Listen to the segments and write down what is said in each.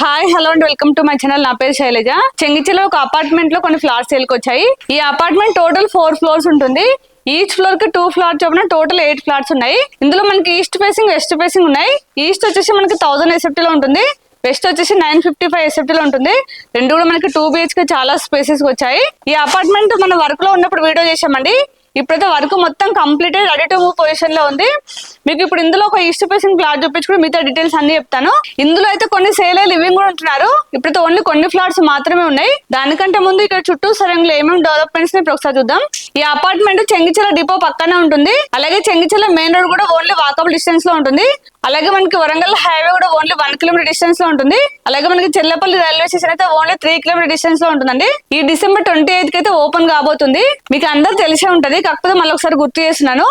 Hi hello and welcome to my channel నా పేరు శైలజ. చెంగిచెలో ఒక అపార్ట్మెంట్లో కొన్ని ఫ్లాట్స్ సేల్కి వచ్చాయి. ఈ అపార్ట్మెంట్ టోటల్ ఫోర్ ఫ్లోర్స్ ఉంటుంది. ఈచ్ ఫ్లోర్కి టూ ఫ్లాట్ చొప్పున టోటల్ ఎయిట్ ఫ్లాట్స్ ఉన్నాయి. ఇందులో మనకి ఈస్ట్ ఫేసింగ్ వెస్ట్ ఫేసింగ్ ఉన్నాయి. ఈస్ట్ వచ్చేసి మనకి థౌసండ్ ఎస్ఎఫ్టీ లో ఉంటుంది. వెస్ట్ వచ్చేసి నైన్ ఫిఫ్టీ ఫైవ్ ఎస్ఎఫ్టీ లో ఉంటుంది. రెండు కూడా మనకి టూ బిహెచ్కే చాలా స్పేసెస్ వచ్చాయి. ఈ అపార్ట్మెంట్ మన వర్క్లో ఉన్నప్పుడు వీడియో చేసామండి ఇప్పుడైతే వర్క్ మొత్తం కంప్లీట్ రెడీ టు మూవ్ పొజిషన్లో ఉంది. మీకు ఇప్పుడు ఇందులో ఒక ఈస్ట్ ఫేసింగ్ ఫ్లాట్ చూపించుకుని మిగతా డీటెయిల్స్ అన్ని చెప్తాను. ఇందులో అయితే కొన్ని సేల్ అయ్యి లివింగ్ కూడా ఉంటున్నారు. ఇప్పుడైతే ఓన్లీ కొన్ని ఫ్లాట్స్ మాత్రమే ఉన్నాయి. దానికంటే ముందు ఇక్కడ చుట్టూ సరంలో ఏమేమి డెవలప్మెంట్స్ని ఒకసారి చూద్దాం. ఈ అపార్ట్మెంట్ చెంగిచెల డిపో పక్కనే ఉంటుంది. అలాగే చెంగిచెల మెయిన్ రోడ్ కూడా ఓన్లీ వాకబుల్ డిస్టెన్స్లో ఉంటుంది. అలాగే మనకి వరంగల్ హైవే కూడా ఓన్లీ వన్ కిలోమీటర్ డిస్టెన్స్లో ఉంటుంది. అలాగే మనకి చెల్లపల్లి రైల్వే స్టేషన్ అయితే ఓన్లీ త్రీ కిలోమీటర్ డిస్టెన్స్లో ఉంటుందండి. ఈ డిసెంబర్ ట్వంటీ ఎయిత్కి అయితే ఓపెన్ కాబోతుంది. మీకు అందరు తెలిసే ఉంటది. కాకపోతే మళ్ళీ ఒకసారి గుర్తు చేస్తున్నాను.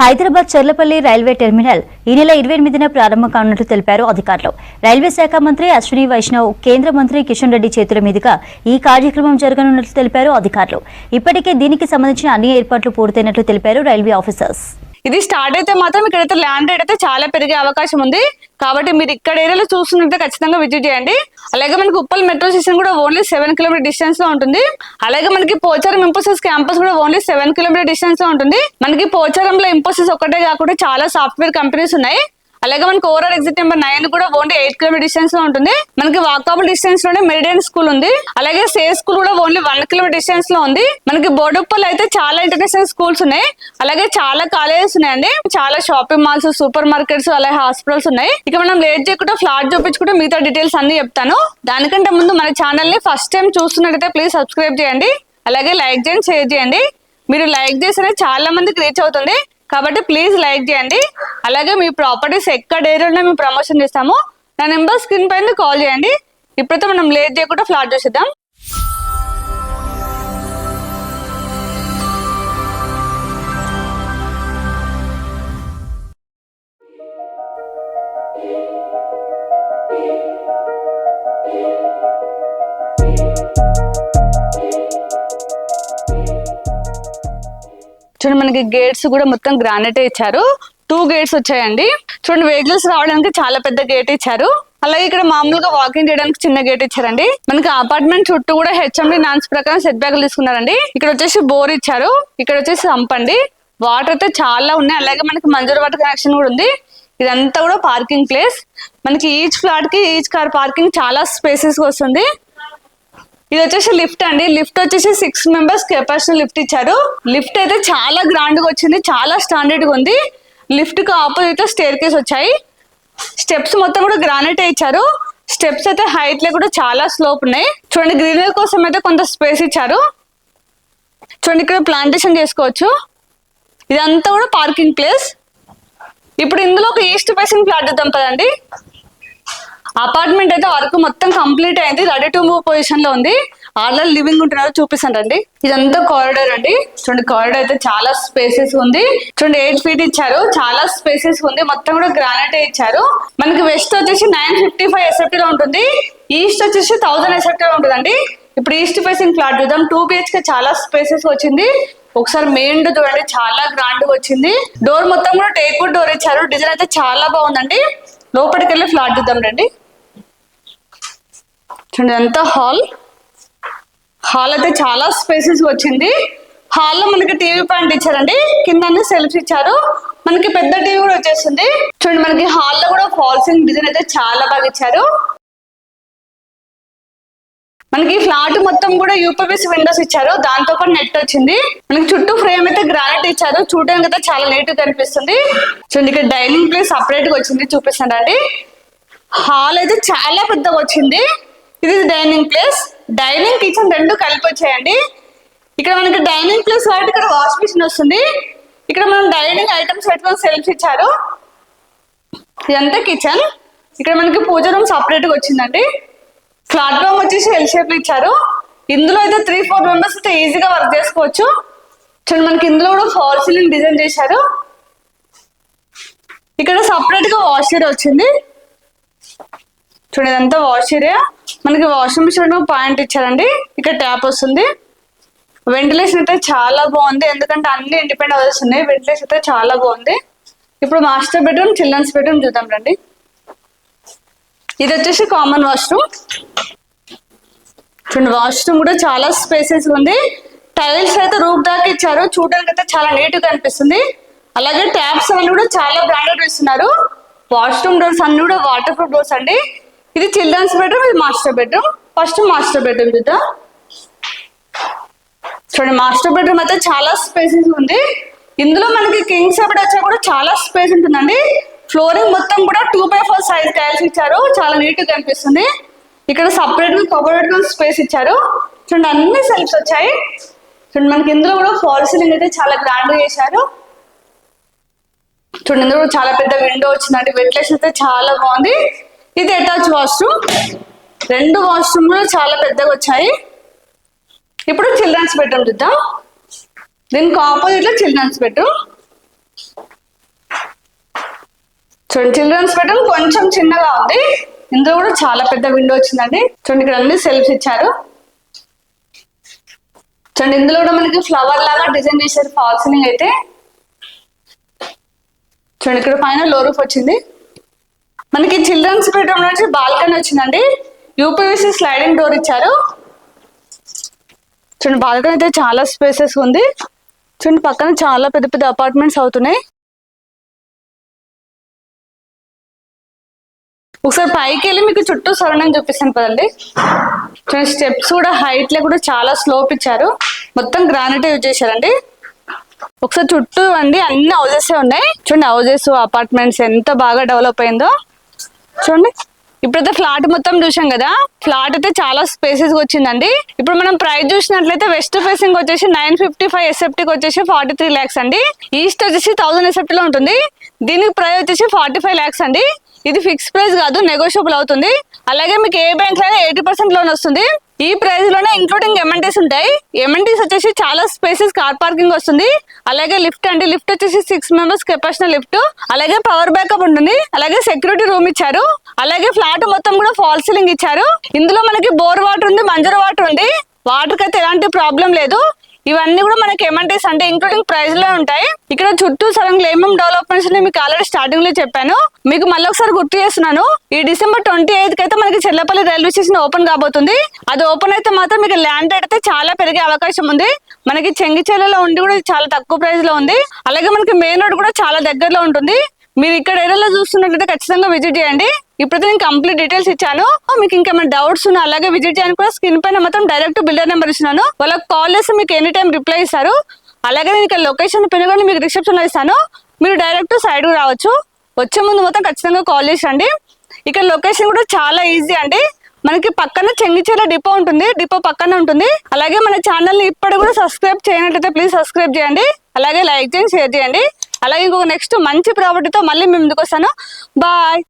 హైదరాబాద్ చర్లపల్లి రైల్వే టెర్మినల్ ఈ నెల ఇరవై ఎనిమిదిన ప్రారంభం కానున్నట్లు తెలిపారు అధికారులు. రైల్వే శాఖ మంత్రి అశ్విని వైష్ణవ్ కేంద్ర మంత్రి కిషన్ రెడ్డి చేతుల మీదుగా ఈ కార్యక్రమం జరగనున్నట్లు తెలిపారు అధికారులు. ఇప్పటికే దీనికి సంబంధించిన అన్ని ఏర్పాట్లు పూర్తయినట్లు తెలిపారు రైల్వే ఆఫీసర్స్. ఇది స్టార్ట్ అయితే మాత్రం ఇక్కడైతే ల్యాండ్ రేట్ అయితే చాలా పెరిగే అవకాశం ఉంది. కాబట్టి మీరు ఇక్కడ ఏరియాలో చూస్తున్నట్టే ఖచ్చితంగా విజిట్ చేయండి. అలాగే మనకి ఉప్పల్ మెట్రో స్టేషన్ కూడా ఓన్లీ సెవెన్ కిలోమీటర్ డిస్టెన్స్లో ఉంటుంది. అలాగే మనకి పోచారం ఇంపోసిస్ క్యాంపస్ కూడా ఓన్లీ సెవెన్ కిలోమీటర్ డిస్టెన్స్లో ఉంటుంది. మనకి పోచారంలో ఇంపోసిస్ ఒకటే కాకుండా చాలా సాఫ్ట్వేర్ కంపెనీస్ ఉన్నాయి. అలాగే మనకి ఓవరాల్ ఎగ్జిట్ నెంబర్ నైన్ కూడా ఓన్లీ ఎయిట్ కిలోమీటర్ డిస్టెన్స్లో ఉంటుంది. మనకి వాకబుల్ డిస్టెన్స్లోనే మెరిడియన్ స్కూల్ ఉంది. అలాగే సే స్కూల్ కూడా ఓన్లీ వన్ కిలోమీటర్ డిస్టెన్స్లో ఉంది. మనకి బోడుప్పల్ అయితే చాలా ఇంటర్నేషనల్ స్కూల్స్ ఉన్నాయి. అలాగే చాలా కాలేజెస్ ఉన్నాయండి. చాలా షాపింగ్ మాల్స్ సూపర్ మార్కెట్స్ అలాగే హాస్పిటల్స్ ఉన్నాయి. ఇక మనం లేట్ చేయకుండా ఫ్లాట్ చూపించుకుంటే మిగతా డీటెయిల్స్ అన్ని చెప్తాను. దానికంటే ముందు మన ఛానల్ని ఫస్ట్ టైం చూస్తున్నట్టయితే ప్లీజ్ సబ్స్క్రైబ్ చేయండి. అలాగే లైక్ చేయండి షేర్ చేయండి. మీరు లైక్ చేస్తే చాలా మందికి రీచ్ అవుతుంది. కాబట్టి ప్లీజ్ లైక్ చేయండి. అలాగే మీ ప్రాపర్టీస్ ఎక్కడ ఏరియాలో మేము ప్రమోషన్ చేస్తాము. నా నెంబర్ స్క్రీన్ పైన కాల్ చేయండి. ఇప్పుడైతే మనం లేట్ చేయకుండా ఫ్లాట్ చూసిద్దాం. చూడండి మనకి గేట్స్ కూడా మొత్తం గ్రానైట్ ఇచ్చారు. టూ గేట్స్ వచ్చాయండి. చూడండి వెహికల్స్ రావడానికి చాలా పెద్ద గేట్ ఇచ్చారు. అలాగే ఇక్కడ మామూలుగా వాకింగ్ చేయడానికి చిన్న గేట్ ఇచ్చారండి. మనకి అపార్ట్మెంట్ చుట్టూ కూడా హెచ్ఎండి నాన్స్ ప్రకారం సెట్ బ్యాగులు తీసుకున్నారండి. ఇక్కడ వచ్చేసి బోర్ ఇచ్చారు. ఇక్కడ వచ్చేసి సంపండి వాటర్ అయితే చాలా ఉన్నాయి. అలాగే మనకి మంజూరు వాటర్ కనెక్షన్ కూడా ఉంది. ఇదంతా కూడా పార్కింగ్ ప్లేస్ మనకి ఈచ్ ఫ్లాట్కి ఈచ్ కార్ పార్కింగ్ చాలా స్పేసెస్ వస్తుంది. ఇది వచ్చేసి లిఫ్ట్ అండి. లిఫ్ట్ వచ్చేసి సిక్స్ మెంబర్స్ కెపాసిటీ లిఫ్ట్ ఇచ్చారు. లిఫ్ట్ అయితే చాలా గ్రాండ్గా వచ్చింది. చాలా స్టాండర్డ్గా ఉంది. లిఫ్ట్కి ఆపోజిట్ స్టేర్ కేస్ వచ్చాయి. స్టెప్స్ మొత్తం కూడా గ్రానైట్ ఇచ్చారు. స్టెప్స్ అయితే హైట్లో కూడా చాలా స్లోప్ ఉన్నాయి. చూడండి గ్రీనరీ కోసం అయితే కొంత స్పేస్ ఇచ్చారు. చూడండి ఇక్కడ ప్లాంటేషన్ చేసుకోవచ్చు. ఇదంతా కూడా పార్కింగ్ ప్లేస్. ఇప్పుడు ఇందులో ఒక ఈస్ట్ ఫేసింగ్ ప్లాట్ ఇద్దాం కదండి అపార్ట్మెంట్ అయితే వర్క్ మొత్తం కంప్లీట్ అయింది. రెడీ టు మూవ్ పొజిషన్లో ఉంది. ఆల్రెడీ లివింగ్ ఉంటున్నారు చూపిస్తాను అండి ఇదంతా కారిడార్ అండి. చూడండి కారిడార్ అయితే చాలా స్పేసెస్ ఉంది. చూడండి ఎయిట్ ఫీట్ ఇచ్చారు. చాలా స్పేసెస్ ఉంది. మొత్తం కూడా గ్రానైట్ ఇచ్చారు. మనకి వెస్ట్ వచ్చేసి నైన్ ఫిఫ్టీ ఫైవ్ ఎస్ఎఫ్టీ లో ఉంటుంది. ఈస్ట్ వచ్చేసి థౌసండ్ ఎస్ఎఫ్టీ లో ఉంటుందండి. ఇప్పుడు ఈస్ట్ ఫేసింగ్ ఫ్లాట్ చూద్దాం. టూ బిహెచ్కే చాలా స్పేసెస్ వచ్చింది. ఒకసారి మెయిన్ డోర్ చూడండి చాలా గ్రాండ్గా వచ్చింది. డోర్ మొత్తం కూడా టేక్ డోర్ ఇచ్చారు. డిజైన్ అయితే చాలా బాగుందండి. లోపలికి వెళ్ళి ఫ్లాట్ చూద్దాం రండి. చూడండి ఎంత హాల్. హాల్ అయితే చాలా స్పేసెస్ వచ్చింది. హాల్లో మనకి టీవీ పాయింట్ ఇచ్చారండి. కింద సెల్ఫ్ ఇచ్చారు. మనకి పెద్ద టీవీ కూడా వచ్చేస్తుంది చూడండి మనకి హాల్లో కూడా ఫాల్సింగ్ డిజైన్ అయితే చాలా బాగా ఇచ్చారు. మనకి ఫ్లాట్ మొత్తం కూడా యూపీఎస్ విండోస్ ఇచ్చారు. దాంతో కూడా నెట్ వచ్చింది. మనకి చుట్టూ ఫ్రేమ్ అయితే గ్రానైట్ ఇచ్చారు. చూడడానికి అయితే చాలా నీట్గా కనిపిస్తుంది. చూడండి ఇక్కడ డైనింగ్ ప్లేస్ సపరేట్గా వచ్చింది. చూపిస్తానండి. హాల్ అయితే చాలా పెద్దగా వచ్చింది. ఇది డైనింగ్ ప్లేస్ డైనింగ్ కిచెన్ రెండు కలిపి వచ్చాయండి. ఇక్కడ మనకి డైనింగ్ ప్లేస్ కాబట్టి ఇక్కడ వాష్ మిషన్ వస్తుంది. ఇక్కడ మనం డైనింగ్ ఐటమ్స్ పెట్టుకొని సెల్ఫ్ ఇచ్చారు ఇదంతా కిచెన్ ఇక్కడ మనకి పూజ రూమ్ సపరేట్గా వచ్చిందండి. ప్లాట్ఫామ్ వచ్చేసి ఎల్ షేప్ ఇచ్చారు. ఇందులో అయితే త్రీ ఫోర్ మెంబర్స్ అయితే ఈజీగా వర్క్ చేసుకోవచ్చు. చూడండి మనకి ఇందులో కూడా ఫాల్ సీలింగ్ డిజైన్ చేశారు. ఇక్కడ సపరేట్గా వాష్ ఏరియా వచ్చింది. చూడండి ఇదంతా వాష్ ఏరియా మనకి వాషింగ్ మిషన్ పాయింట్ ఇచ్చారండి. ఇక్కడ ట్యాప్ వస్తుంది. వెంటిలేషన్ అయితే చాలా బాగుంది. ఎందుకంటే అన్ని ఇండిపెండ్ హౌసెస్ ఉన్నాయి. వెంటిలేషన్ అయితే చాలా బాగుంది. ఇప్పుడు మాస్టర్ బెడ్రూమ్ చిల్డ్రన్స్ బెడ్రూమ్ చూద్దాం రండి. ఇది వచ్చేసి కామన్ వాష్రూమ్ చూడండి వాష్రూమ్ కూడా చాలా స్పేసెస్ ఉంది. టైల్స్ అయితే రూప్ దాకా ఇచ్చారు. చూడడానికి అయితే చాలా నీట్గా అనిపిస్తుంది. అలాగే ట్యాప్స్ అన్ని కూడా చాలా బ్రాండెడ్ ఇస్తున్నారు. వాష్రూమ్ డోర్స్ అన్ని కూడా వాటర్ ప్రూఫ్ డోర్స్ అండి. ఇది చిల్డ్రన్స్ బెడ్రూమ్ ఇది master bedroom. First master bedroom చూద్దాం. చూడండి మాస్టర్ బెడ్రూమ్ అయితే చాలా స్పేసెస్ ఉంది. ఇందులో మనకి కింగ్ సెపరేట్ వచ్చా కూడా చాలా స్పేస్ ఉంటుందండి. ఫ్లోరింగ్ మొత్తం కూడా two by four size tiles ఇచ్చారు. చాలా నీట్గా కనిపిస్తుంది. ఇక్కడ సపరేట్గా కబోర్డ్ స్పేస్ ఇచ్చారు. చూడండి అన్ని సెల్ఫ్స్ వచ్చాయి. చూడండి మనకి ఇందులో కూడా ఫాల్ సీలింగ్ అయితే చాలా గ్రాండ్ చేశారు. చూడండి ఇందులో చాలా పెద్ద విండో వచ్చిందండి. వెంటిలేషన్ అయితే చాలా బాగుంది. ఇది అటాచ్ వాష్రూమ్. రెండు వాష్రూమ్లు చాలా పెద్దగా వచ్చాయి. ఇప్పుడు చిల్డ్రన్స్ బెడ్రూమ్ చూద్దాం. దీనికి ఆపోజిట్లో చిల్డ్రన్స్ బెడ్రూమ్. చూడండి చిల్డ్రన్స్ బెడ్రూమ్ కొంచెం చిన్నగా ఉంది. ఇందులో కూడా చాలా పెద్ద విండో వచ్చిందండి. చూడండి ఇక్కడ అన్ని సెల్ఫ్స్ ఇచ్చారు. చూడండి ఇందులో కూడా మనకి ఫ్లవర్ లాగా డిజైన్ చేశారు ఫాల్సింగ్ అయితే. చూడండి ఇక్కడ పైన లో రూఫ్ వచ్చింది. మనకి చిల్డ్రన్స్ బెడ్రూమ్ నుంచి బాల్కనీ వచ్చిందండి. యూపీవీసీ స్లైడింగ్ డోర్ ఇచ్చారు. చూడండి బాల్కనీ అయితే చాలా స్పేసెస్ ఉంది. చూడండి పక్కన చాలా పెద్ద పెద్ద అపార్ట్మెంట్స్ అవుతున్నాయి. ఒకసారి పైకి వెళ్ళి మీకు చుట్టూ సరౌండింగ్ చూపిస్తాను కదండి. చూడండి స్టెప్స్ కూడా హైట్లో కూడా చాలా స్లోప్ ఇచ్చారు. మొత్తం గ్రానైట్ యూజ్ చేశారండి. ఒకసారి చుట్టూ అండి అన్ని హౌజెస్ ఉన్నాయి. చూడండి హౌజెస్ అపార్ట్మెంట్స్ ఎంత బాగా డెవలప్ అయిందో. చూడండి. ఇప్పుడైతే ఫ్లాట్ మొత్తం చూసాం కదా. ఫ్లాట్ అయితే చాలా స్పేసెస్ వచ్చిందండి. ఇప్పుడు మనం ప్రైస్ చూసినట్లయితే వెస్ట్ ఫేసింగ్ వచ్చేసి నైన్ ఫిఫ్టీ ఫైవ్ ఎస్ఎఫ్టీకి వచ్చేసి ఫార్టీ త్రీ ల్యాక్స్ అండి. ఈస్ట్ వచ్చేసి థౌసండ్ ఎస్ఎఫ్టీలో ఉంటుంది. దీనికి ప్రైస్ వచ్చేసి ఫార్టీ ఫైవ్ ల్యాక్స్ అండి. ఇది ఫిక్స్ ప్రైస్ కాదు నెగోషియబుల్ అవుతుంది. అలాగే మీకు ఏ బ్యాంక్లో ఎయిటీ పర్సెంట్ లోన్ వస్తుంది. ఈ ప్రైస్లోనే ఇంక్లూడింగ్ ఎంఎన్టీస్ ఉంటాయి. ఎంఎన్టీస్ వచ్చేసి చాలా స్పేసెస్ కార్ పార్కింగ్ వస్తుంది. అలాగే లిఫ్ట్ అండి. లిఫ్ట్ వచ్చేసి సిక్స్ మెంబర్స్ కెపాసిటీ లిఫ్ట్ అలాగే పవర్ బ్యాకప్ ఉంటుంది. అలాగే సెక్యూరిటీ రూమ్ ఇచ్చారు. అలాగే ఫ్లాట్ మొత్తం కూడా ఫాల్ సీలింగ్ ఇచ్చారు. ఇందులో మనకి బోర్ వాటర్ ఉంది మంజర వాటర్ ఉంది. వాటర్కి అయితే ఎలాంటి ప్రాబ్లం లేదు. ఇవన్నీ కూడా మనకి ఏమంటాయి? అంటే ఇంక్లూడింగ్ ప్రైస్లో ఉంటాయి. ఇక్కడ చుట్టూ సరంగా ఏమేమి డెవలప్మెంట్స్ మీకు ఆల్రెడీ స్టార్టింగ్లో చెప్పాను. మీకు మళ్ళీ ఒకసారి గుర్తు చేస్తున్నాను. ఈ డిసెంబర్ ట్వంటీ ఎయిత్కి అయితే మనకి చెల్లపల్లి రైల్వే స్టేషన్ ఓపెన్ కాబోతుంది. అది ఓపెన్ అయితే మాత్రం మీకు ల్యాండ్ రేట్ అయితే చాలా పెరిగే అవకాశం ఉంది. మనకి చెంగిచెర్లలో ఉండి కూడా చాలా తక్కువ ప్రైస్లో ఉంది. అలాగే మనకి మెయిన్ రోడ్ కూడా చాలా దగ్గరలో ఉంటుంది. మీరు ఇక్కడ ఏరియాలో చూస్తున్నట్లయితే ఖచ్చితంగా విజిట్ చేయండి. ఇప్పుడైతే నేను కంప్లీట్ డీటెయిల్స్ ఇచ్చాను. మీకు ఇంకేమైనా డౌట్స్ ఉన్నా అలాగే విజిట్ చేయడానికి కూడా స్క్రీన్ పైన మొత్తం డైరెక్ట్ బిల్డర్ నెంబర్ ఇస్తున్నాను. వాళ్ళకి కాల్ చేస్తే మీకు ఎనీ టైం రిప్లై ఇస్తారు. అలాగే నేను ఇక్కడ లొకేషన్ పైన కూడా మీకు రిసెప్షన్లో ఇస్తాను. మీరు డైరెక్ట్ సైడ్ రావచ్చు. వచ్చే ముందు మొత్తం ఖచ్చితంగా కాల్ చేసి ఇక్కడ లొకేషన్ కూడా చాలా ఈజీ అండి. మనకి పక్కన చెంగిచెల డిపో ఉంటుంది. డిపో పక్కన ఉంటుంది. అలాగే మన ఛానల్ని ఇప్పటి కూడా సబ్స్క్రైబ్ చేయనట్లయితే ప్లీజ్ సబ్స్క్రైబ్ చేయండి. అలాగే లైక్ చేయండి షేర్ చేయండి. అలాగే ఇంకొక నెక్స్ట్ మంచి ప్రాపర్టీతో మళ్ళీ మేము ముందుకు వస్తాను. బాయ్